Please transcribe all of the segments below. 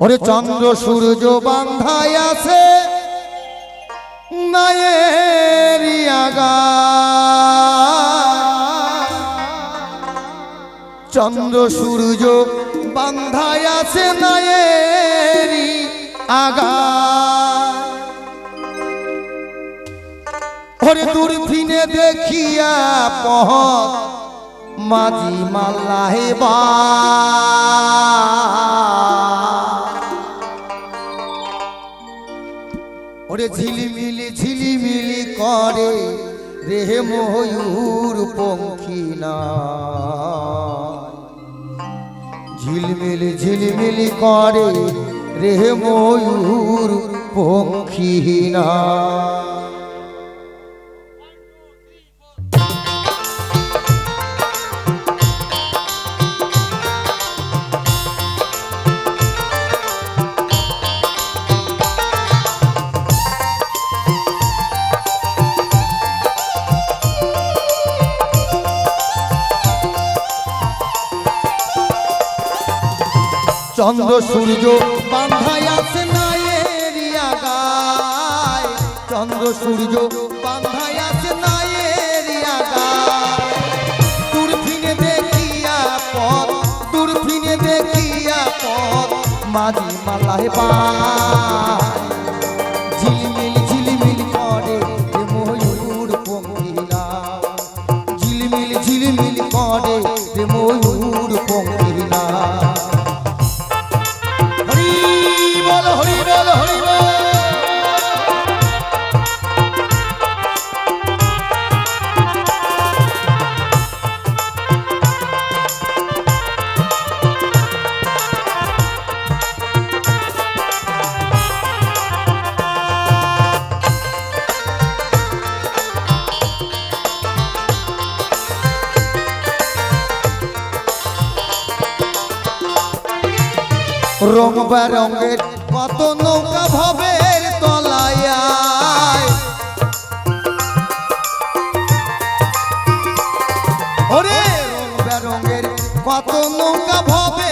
ওরে চন্দ্র সূর্য বান্ধাই আছে চন্দ্র সূর্য বান্ধাই আছে নায়েরি আগা ওরে দূরবীনে দেখিয়া পহ মাঝি মাল্লাহে বা। ওরে ঝিলিমিলি ঝিলিমিলি করে রেহে ময়ূর পঙ্খী না ঝিলমিলি ঝিলমিলি করে রে ময়ূর পঙ্খী না চন্দ্র সূর্য বান্ধাই আছে নায়েরিয়া গায় চন্দ্র সূর্য বান্ধাই আছে নায়েরিয়া গায় দূরফিনে দেখিয়া পথ দূরফিনে দেখিয়া পথ মাঝি মালায় পায় ঝিলমিল ঝিলমিল করে ময়ূর পঙ্খিরা ঝিলমিল ঝিলমিল করে ময়ূর পঙ্খিরা রং বেরঙের কত নৌকা ভবের তলায় ওরে রং বেরঙের কত নৌকা ভবের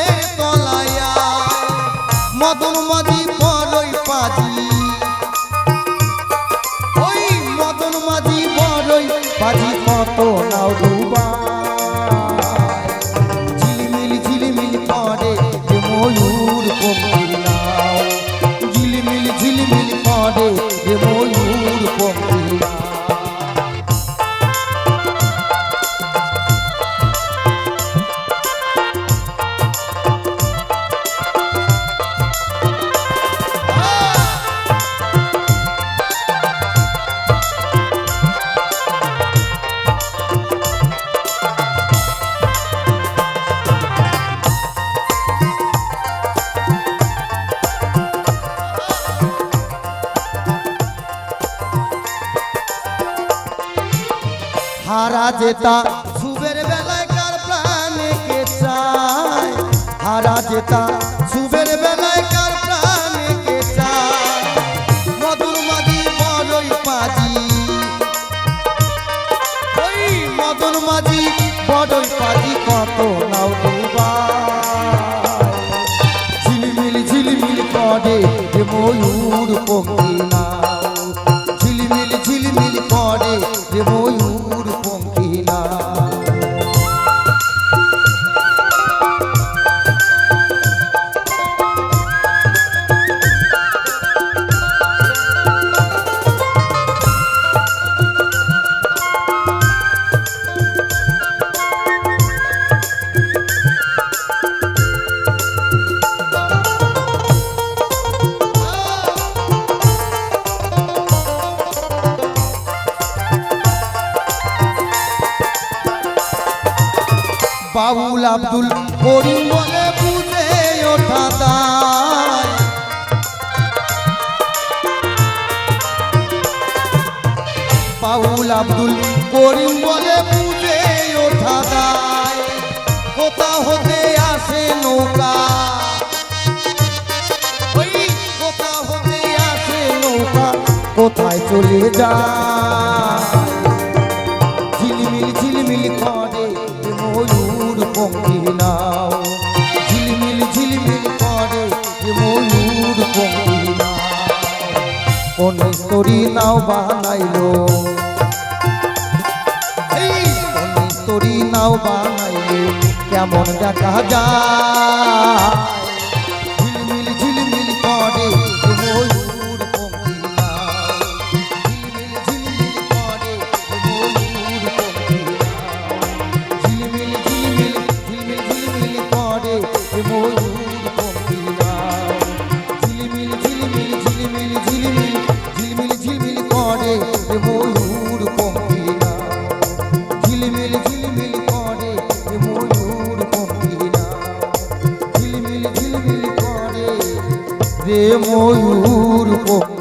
হারা জেতা। সুবের বেলায় কার চায়? হারা জেতা। সুবের বেলায় কার প্রাণে কে চায়? মধুর মাঝি বড়ই পাজি। ওই মধুর মাঝি বড়ই পাজি কত বাবুল আব্দুল করিম বলে বুঝে ওঠা বাবুল আব্দুল করিম বলে বুঝে ওঠা দায় কোথা হতে আসে নৌকা? কোথায় চলে যায়? কোন নাও বানাইল। কোন নাও বানাইল কেমন দেখা যায়? ময়ূর